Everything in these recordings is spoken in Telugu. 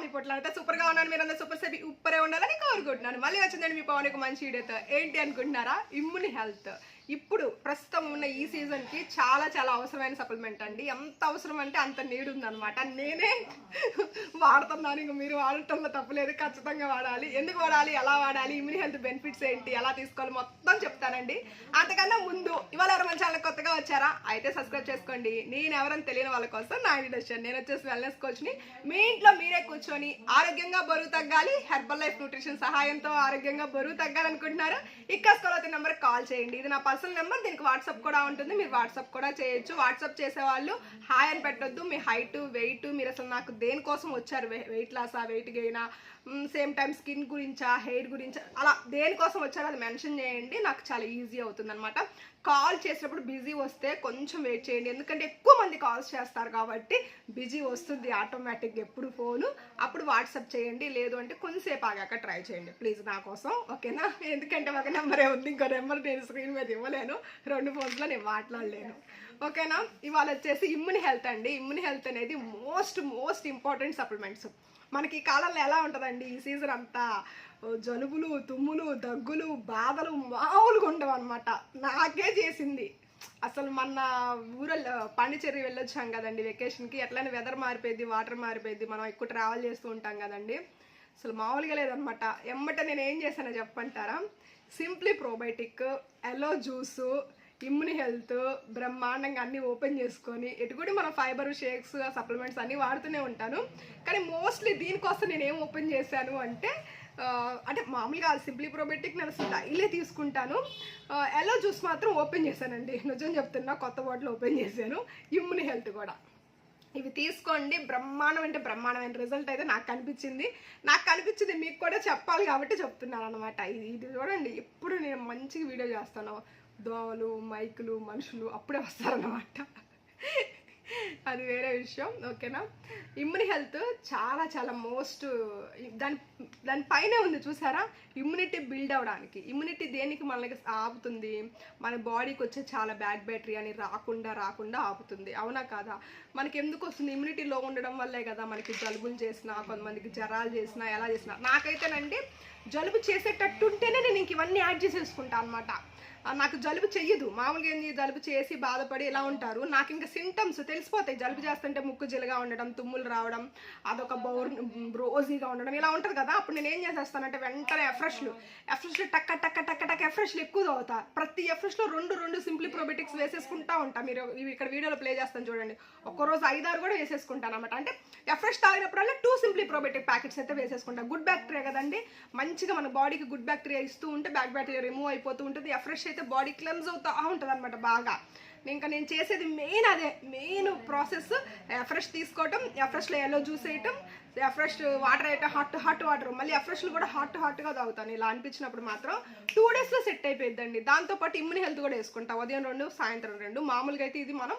పవన్ ఇప్పుడు అయితే సూపర్గా ఉన్నాను మీరు అందరూ సూపర్ సేపు ఉప్పరే ఉండాలని కోరుకుంటున్నాను. మళ్ళీ వచ్చిందండి మీ పవన్ మంచి వీడియోతో. ఏంటి అనుకుంటున్నారా? ఇమ్యూని హెల్త్ ఇప్పుడు ప్రస్తుతం ఉన్న ఈ సీజన్కి చాలా చాలా అవసరమైన సప్లిమెంట్ అండి. ఎంత అవసరం అంటే అంత నీడు ఉందన్నమాట. నేనే వాడుతున్నాను ఇంక మీరు వాడటంలో తప్పలేదు ఖచ్చితంగా వాడాలి. ఎందుకు వాడాలి? ఎలా వాడాలి? ఇమ్యూని హెల్త్ బెనిఫిట్స్ ఏంటి? ఎలా తీసుకోవాలి? మొత్తం చెప్తానండి. అంతకన్నా ముందు ఇవాళ ఎవరు మన ఛానల్ కొత్తగా వచ్చారా? అయితే సబ్స్క్రైబ్ చేసుకోండి. నేను ఎవరని తెలియని వాళ్ళ కోసం నా ఇంట్రడక్షన్ నేను వచ్చేసి వెల్నెస్ కోచ్ని మీ ఇంట్లో మీరే కూర్చొని ఆరోగ్యంగా బరువు తగ్గాలి. హెర్బల్ లైఫ్ న్యూట్రిషన్ సహాయంతో ఆరోగ్యంగా బరువు తగ్గాలనుకుంటున్నారు. ఇక్కడ స్కూల్ నెంబర్ కాల్ చేయండి. ఇది నా పర్సనల్ నెంబర్ దీనికి వాట్సాప్ కూడా ఉంటుంది. మీరు వాట్సాప్ కూడా చేయొచ్చు. వాట్సాప్ చేసే వాళ్ళు హాయ్ అని పెట్టొద్దు. మీ హైట్ వెయిట్ మీరు అసలు నాకు దేనికోసం వచ్చారు? వెయిట్ లాసా వెయిట్ గెయినా? సేమ్ టైం స్కిన్ గురించా హెయిర్ గురించా? అలా దేనికోసం వచ్చారో అది మెన్షన్ చేయండి. నాకు చాలా ఈజీ అవుతుంది అనమాట కాల్ చేసినప్పుడు బిజీ వస్తే కొంచెం వెయిట్ చేయండి. ఎందుకంటే ఎక్కువ మంది కాల్స్ చేస్తారు కాబట్టి బిజీ వస్తుంది ఆటోమేటిక్ ఎప్పుడు ఫోను అప్పుడు వాట్సాప్ చేయండి. లేదు అంటే కొంతసేపు ఆగాక ట్రై చేయండి. ప్లీజ్ నా కోసం ఓకేనా ఎందుకంటే ఒక నెంబరే ఉంది. ఇంకో నెంబర్ నేను స్క్రీన్ మీద ఇవ్వలేను. రెండు ఫోన్స్లో నేను మాట్లాడలేను. ఓకేనా? ఇవాళ వచ్చేసి ఇమ్యూన్ హెల్త్ అండి. ఇమ్యూన్ హెల్త్ అనేది మోస్ట్ మోస్ట్ ఇంపార్టెంట్ సప్లిమెంట్స్. మనకి ఈ కాలంలో ఎలా ఉంటుందండి? ఈ సీజన్ అంతా జలుబులు తుమ్ములు దగ్గులు బాధలు మామూలుగా ఉండవు అనమాట నాకే చేసింది. అసలు మొన్న ఊరల్లో పాండిచేరి వెళ్ళొచ్చాం కదండి వెకేషన్కి ఎట్లయినా వెదర్ మారిపోయింది వాటర్ మారిపోయింది మనం ఎక్కువ ట్రావెల్ చేస్తూ ఉంటాం కదండి. అసలు మామూలుగా లేదనమాట ఎమ్మట నేను ఏం చేశానో చెప్పంటారా simply probiotic yellow juice ఇమ్యూని health బ్రహ్మాండంగా అన్ని ఓపెన్ చేసుకొని ఎటు కూడా మనం ఫైబర్ షేక్స్ సప్లిమెంట్స్ అన్ని వాడుతూనే ఉంటాను. కానీ మోస్ట్లీ దీనికోసం నేను ఏం ఓపెన్ చేశాను అంటే అంటే మామూలుగా సింప్లీ ప్రోబెటిక్ నేను అసలు డైలీ తీసుకుంటాను. ఎలో జ్యూస్ మాత్రం ఓపెన్ చేశానండి. నిజం చెప్తున్నా కొత్త బాటిల్ ఓపెన్ చేశాను. ఇమ్యూని హెల్త్ కూడా. ఇవి తీసుకోండి. బ్రహ్మాండం అంటే బ్రహ్మాండమైన రిజల్ట్ అయితే నాకు కనిపించింది. నాకు కనిపించింది మీకు కూడా చెప్పాలి కాబట్టి చెప్తున్నాను అనమాట ఇది ఇది చూడండి ఎప్పుడు నేను మంచిగా వీడియో చేస్తాను. దోమలు మైకులు మనుషులు అప్పుడే వస్తారనమాట అది వేరే విషయం ఓకేనా? ఇమ్యూని హెల్త్ చాలా చాలా మోస్ట్ దాని దాని పైనే ఉంది చూసారా? ఇమ్యూనిటీ బిల్డ్ అవ్వడానికి ఇమ్యూనిటీ దేనికి మనకి ఆపుతుంది? మన బాడీకి వచ్చే చాలా బ్యాడ్ బ్యాటరీ అని రాకుండా రాకుండా ఆపుతుంది. అవునా కాదా? మనకి ఎందుకు వస్తుంది? ఇమ్యూనిటీ లో ఉండడం వల్లే కదా మనకి జలుబులు చేసినా కొంతమందికి జ్వరాలు చేసినా ఎలా చేసినా. నాకైతేనండి జలుబు చేసేటట్టుంటేనే నేను ఇంక ఇవన్నీ యాడ్ చేసేసుకుంటాను అనమాట నాకు జలుబు చెయ్యదు. మామూలుగా ఏంది? జలుబు చేసి బాధపడి ఇలా ఉంటారు? నాకు ఇంకా సింటమ్స్ తెలిసిపోతాయి. జలుబు చేస్తుంటే ముక్కు జిలగా ఉండడం తుమ్ములు రావడం అదొక బౌర్ రోజీగా ఉండడం ఇలా ఉంటుంది కదా. అప్పుడు నేను ఏం చేసేస్తానంటే వెంటనే ఎఫ్రెష్లు ఎఫ్రెష్లు టక్క టక్క టక్క టక్క ఎఫ్రెష్లు ఎక్కువ తాగుతా ప్రతి ఎఫ్రెష్లో రెండు రెండు సింప్లీ ప్రోబెటిక్స్ వేసేసుకుంటా ఉంటా. మీరు ఇవి ఇక్కడ వీడియోలో ప్లే చేస్తాను చూడండి. ఒక్కరోజు ఐదారు కూడా వేసేసుకుంటాను అనమాట అంటే ఎఫ్రెష్ తాగినప్పుడల్లా టూ సింప్లీ ప్రోబెటిక్ ప్యాకెట్స్ అయితే వేసేసుకుంటా. గుడ్ బ్యాక్టీరియా కదండి? మంచిగా మన బాడీకి గుడ్ బ్యాక్టీరియా ఇస్తూ ఉంటే బ్యాక్ బ్యాక్టీరియా రిమూవ్ అయిపోతూ ఉంటుంది. ఎఫ్రెష్ అయితే బాడీ క్లెన్స్ అవుతా ఉంటుంది అనమాట బాగా. ఇంకా నేను చేసేది మెయిన్ అదే మెయిన్ ప్రాసెస్ ఎఫ్రెష్ తీసుకోవటం ఎఫ్రెష్లో ఎల్లో జ్యూస్ వేయటం ఎఫ్రెష్ వాటర్ అయితే హాట్ హాట్ వాటర్ మళ్ళీ ఎఫ్రెష్లు కూడా హాట్ హాట్గా తాగుతాను. ఇలా అనిపించినప్పుడు మాత్రం టూ డేస్లో సెట్ అయిపోయిందండి దాంతోపాటు ఇమ్యూని హెల్త్ కూడా వేసుకుంటా. ఉదయం రెండు సాయంత్రం రెండు. మామూలుగా అయితే ఇది మనం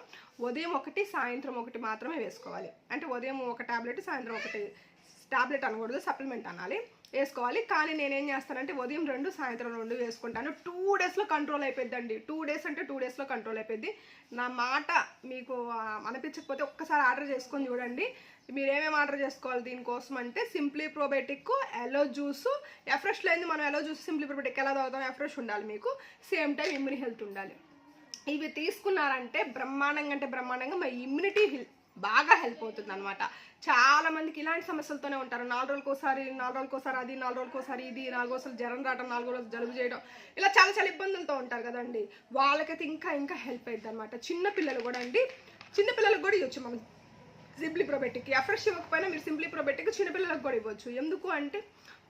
ఉదయం ఒకటి సాయంత్రం ఒకటి మాత్రమే వేసుకోవాలి. అంటే ఉదయం ఒక టాబ్లెట్ సాయంత్రం ఒకటి టాబ్లెట్ అనకూడదు సప్లిమెంట్ అనాలి. వేసుకోవాలి. కానీ నేనేం చేస్తానంటే ఉదయం రెండు సాయంత్రం రెండు వేసుకుంటాను. టూ డేస్లో కంట్రోల్ అయిపోద్దండి టూ డేస్ అంటే టూ డేస్లో కంట్రోల్ అయిపోద్ది నా మాట మీకు అనిపించకపోతే ఒక్కసారి ఆర్డర్ చేసుకొని చూడండి. మీరేమేమి ఆర్డర్ చేసుకోవాలి దీనికోసం అంటే simply probiotic yellow juice Afresh లేని మనం ఎలో జ్యూస్ సింప్లీ ప్రోబయోటిక్ ఎలా తాగుతాం ఎఫ్రెష్ ఉండాలి మీకు. సేమ్ టైం ఇమ్యూని హెల్త్ ఉండాలి. ఇవి తీసుకున్నారంటే బ్రహ్మాండంగా అంటే బ్రహ్మాండంగా మా ఇమ్యూనిటీ బాగా హెల్ప్ అవుతుంది అనమాట చాలా మందికి ఇలాంటి సమస్యలతోనే ఉంటారు. నాలుగు రోజులకోసారి నాలుగు రోజులకోసారి అది నాలుగు రోజులకోసారి ఒకసారి ఇది నాలుగు రోజులు జ్వరం రావడం నాలుగు రోజులు జలుబు చేయడం ఇలా చాలా చాలా ఇబ్బందులతో ఉంటారు కదండి. వాళ్ళకైతే ఇంకా ఇంకా హెల్ప్ అవుతుంది అనమాట చిన్న పిల్లలు కూడా అండి. చిన్న పిల్లలకు కూడా ఇవ్వచ్చు. మనం సింప్లీ ప్రోబెటిక్ ఎఫ్రెష్ ఇవ్వకపోయినా మీరు సింప్లీ ప్రోబెటిక్ చిన్నపిల్లలకు కూడా ఇవ్వచ్చు. ఎందుకు అంటే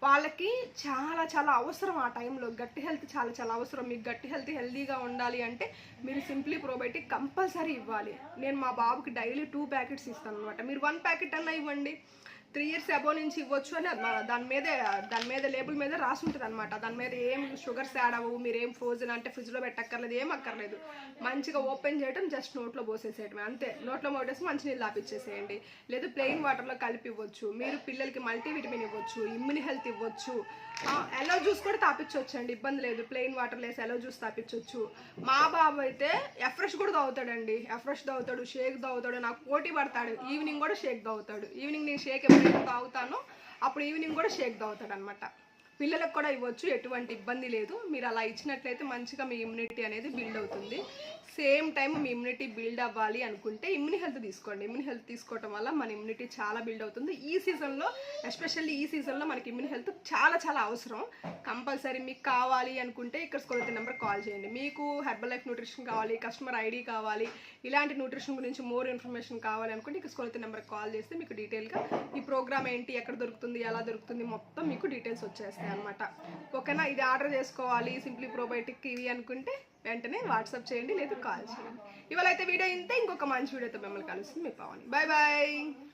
వాళ్ళకి చాలా చాలా అవసరం ఆ టైంలో. గట్టి హెల్త్ చాలా చాలా అవసరం. మీకు గట్టి హెల్త్ హెల్దీగా ఉండాలి అంటే మీరు సింప్లీ ప్రోబయోటిక్ కంపల్సరీ ఇవ్వాలి. నేను మా బాబుకి డైలీ టూ ప్యాకెట్స్ ఇస్తాను అనమాట మీరు వన్ ప్యాకెట్ అన్నా ఇవ్వండి. త్రీ ఇయర్స్ అబో నుంచి ఇవ్వచ్చు అని దాని మీదే దాని మీద లేబుల్ మీద రాసి ఉంటుంది అనమాట దాని మీద ఏం షుగర్స్ యాడ్ అవ్వవు మీరు ఏం ఫ్రోజన్ అంటే ఫ్రిడ్జ్లో పెట్టక్కర్లేదు ఏం అక్కర్లేదు. మంచిగా ఓపెన్ చేయడం జస్ట్ నోట్లో పోసేసేయటమే అంతే. నోట్లో పోటేసి మంచినీళ్ళు ఆపిచ్చేసేయండి. లేదు ప్లెయిన్ వాటర్లో కలిపి ఇవ్వచ్చు మీరు పిల్లలకి మల్టీవిటమిన్ ఇవ్వచ్చు ఇమ్యూని హెల్త్ ఇవ్వచ్చు. ఎలో జ్యూస్ కూడా తాపించవచ్చు అండి ఇబ్బంది లేదు. ప్లెయిన్ వాటర్ లేసి ఎలో జ్యూస్ తాపించవచ్చు మా బాబు అయితే ఎఫ్రెష్ కూడా తాగుతాడండి. ఎఫ్రెష్ తాగుతాడు షేక్ తాగుతాడు నాకు పోటీ పడతాడు. ఈవినింగ్ కూడా షేక్ తాగుతాడు. ఈవినింగ్ నేను షేక్ ఎప్పుడు తాగుతాను. అప్పుడు ఈవినింగ్ కూడా షేక్ తాగుతాడు అనమాట పిల్లలకు కూడా ఇవ్వచ్చు ఎటువంటి ఇబ్బంది లేదు. మీరు అలా ఇచ్చినట్లయితే మంచిగా మీ ఇమ్యూనిటీ అనేది బిల్డ్ అవుతుంది. సేమ్ టైం మీ ఇమ్యూనిటీ బిల్డ్ అవ్వాలి అనుకుంటే ఇమ్యూని హెల్త్ తీసుకోండి. ఇమ్యూని హెల్త్ తీసుకోవటం వల్ల మన ఇమ్యూనిటీ చాలా బిల్డ్ అవుతుంది. ఈ సీజన్లో ఎస్పెషల్లీ ఈ సీజన్లో మనకి ఇమ్యూని హెల్త్ చాలా చాలా అవసరం. కంపల్సరీ మీకు కావాలి అనుకుంటే ఇక్కడ స్కూల్ నెంబర్ కాల్ చేయండి. మీకు హెర్బల్ లైఫ్ న్యూట్రిషన్ కావాలి కస్టమర్ ఐడి కావాలి ఇలాంటి న్యూట్రిషన్ గురించి మోర్ ఇన్ఫర్మేషన్ కావాలి అనుకుంటే ఇక్కడ స్కూల్ నెంబర్ కాల్ చేస్తే మీకు డీటెయిల్గా ఈ ప్రోగ్రామ్ ఏంటి ఎక్కడ దొరుకుతుంది ఎలా దొరుకుతుంది మొత్తం మీకు డీటెయిల్స్ వచ్చేస్తాయి. అనమాట ఓకేనా ఇది ఆర్డర్ చేసుకోవాలి సింప్లీ ప్రోబయోటిక్ ఇవి అనుకుంటే వెంటనే వాట్సాప్ చేయండి లేదా కాల్ చేయండి. ఇవాళ అయితే వీడియో ఇంతే ఇంకొక మంచి వీడియోతో మిమ్మల్ని కలుస్తుంది మీ పవన్. Bye bye